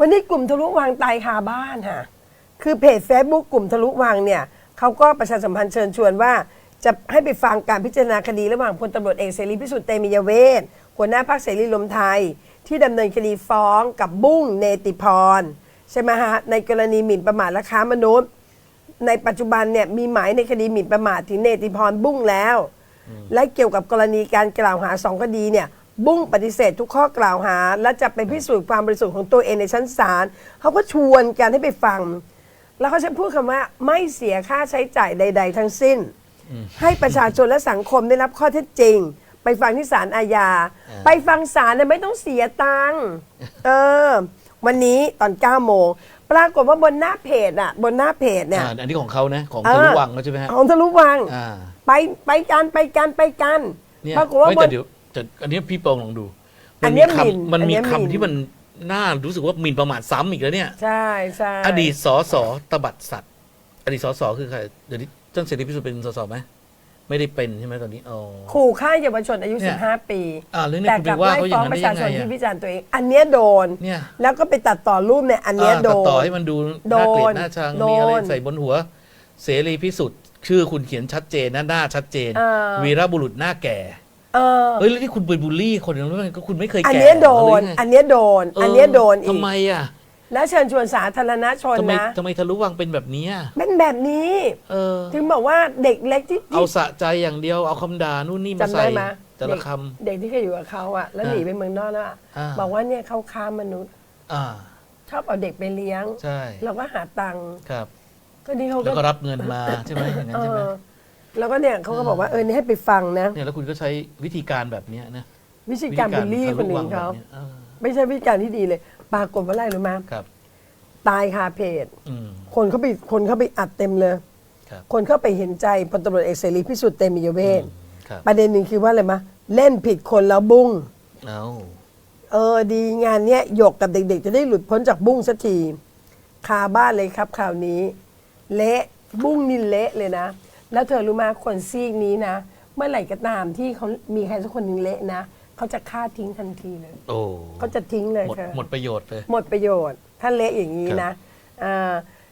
วันนี้กลุ่มทะลุวังตายคาบ้านค่ะ คือเพจ Facebook กลุ่มทะลุวังเนี่ยเขาก็ประชาสัมพันธ์เชิญชวนว่า จะให้ไปฟังการพิจารณาคดีระหว่างพลตำรวจเอกเสรีพิสุทธิ์เตมียเวทหัวหน้าพรรคเสรีรวมไทย ที่ดำเนินคดีฟ้องกับบุ้งเนติพรใช่ไหมฮะในกรณีหมิ่นประมาทและค้ามนุษย์ ในปัจจุบันเนี่ยมีหมายในคดีหมิ่นประมาทถึงเนติพรบุ้งแล้ว และเกี่ยวกับกรณีการกล่าวหาสองคดีเนี่ย บุ้งปฏิเสธทุกข้อกล่าวหา และจะไปพิสูจน์ความบริสุทธิ์ของตัวเองในชั้นศาลเขาก็ชวนกันให้ไปฟัง แล้วเขาจะพูดคำว่าไม่เสียค่าใช้จ่ายใด ๆ ทั้งสิ้น ให้ประชาชนและสังคมได้รับข้อเท็จจริง ไปฟังที่ศาลอาญาอ่าไปฟังศาลเนี่ยไม่ต้องเสียตังค์เออ วันนี้ตอน9โมงปรากฏว่าบนหน้าเพจอะ บนหน้าเพจเนี่ยอ่าอันนี้ของเขานะของทะลุวังเขาใช่ไหมฮะของทะลุวังอ่าไปไปกันไปกันไปกันเนี่ยปรากฏว่าเฮ้ยบแต่นเดี๋ยว แต่อันนี้พี่โปงลองดูอัมันนเนี้มียหมิ่นคำมันมีอันเนี้ยหมิ่น คำที่มันน่ารู้สึกว่าหมิ่นประมาทซ้ำอีกแล้วเนี่ย ใช่ใช่อดีตสสตบัดสัตว์ อดีตสสคือใครเดี๋ยวนี้ท่านเสรีพิสุทธิ์เป็นสสไหมไม่ได้เป็นใช่ไหมตอนนี้อ๋อ ขู่ฆ่าเยาวชนอายุ เนี่ย 15 ปี อ่าแล้วเนี่ยแต่คุณกไปลับว่าไล่เขาอฟ้ย่าองงนั้นปได้ระชายังชไงนที่อะวิจารณ์ตัวเอง อันเนี้ยโดน เนี่ยแล้วก็ไปตัดต่อรูปเนี่ยอันเนี้ยอ่าโดตัดต่อนให้มันดูน่าเกลียดโดนน่าชังโดนมีอะไรใส่บนหัว เสรีพิสุทธิ์ชื่อคุณเขียนชัดเจนหน้าหน้าชัดเจน เออ วีรบุรุษหน้าแก่ เออเฮ้ยแล้วที่คุณไปบูลลี่คนอย่างนั้นก็คุณไม่เคยอันแก่เนี้ยโดน หรือไงอันเนี้ยโดน อันเนี้ยโดนอีทำกไมอะแล้วเชิญชวนสาธารณชนทำไมนะ ทำไมทะลุวังเป็นแบบนี้อะเป็นแบบนี้ เออ ถึงบอกว่าเด็กเล็กที่เอาที่สะใจอย่างเดียวเอาคำด่านู่นนี่มาจำใส่ได้ไหมแต่ละเด็กคเด็กที่เคยอยู่กับเขาอะแล้วอ่าหนีไปเมืองนอกแล้วอะอ่าบอกว่าเนี่ยเขาค้ามนุษย์ำอ่า ชอบเอาเด็กไปเลี้ยง ใช่เราก็หาตังค์ครับ ก็นี่เขาแล้วก็ก็รับเงินมา ใช่ไหมอย่างนั้นเอใช่ไหมอ แล้วก็เนี่ยเขาก็บอกว่าเออนี่ให้ไปฟังนะ เนี่ยแล้วคุณก็ใช้วิธีการแบบเนี้ยนะวิธีการบูลลี่ทะคนลุอื่วันงเขาแบบนี้ยเออไม่ใช่วิธีการที่ดีเลย ปรากฏว่าอะไรรู้ไหมครับ ตายคาเพจอืมคนเขาไปคนเขาไปอัดเต็มเลยครับคนเข้าไปเห็นใจพลตำรวจเอกเสรีพิสุทธิ์เตมียเวทอืมครับประเด็นหนึ่งคือว่าอะไรมะเล่นผิดคนแล้วบุ้งเอาเออดีงานเนี้ยหยกกับเด็ก ๆ จะได้หลุดพ้นจากบุ้งสักทีคาบ้านเลยครับข่าวนี้ เละบุ้งนี่เละเลยนะ แล้วเธอรู้ไหมคนซีกนี้นะ เมื่อไหร่ก็ตามที่เขามีใครสักคนหนึ่งเละนะเขาจะฆ่าทิ้งทันทีเลยโอ้เขาจะทิ้งเลยหมดเธอหมดประโยชน์เลย หมดประโยชน์ ถ้าเละอย่างนี้นะอ่า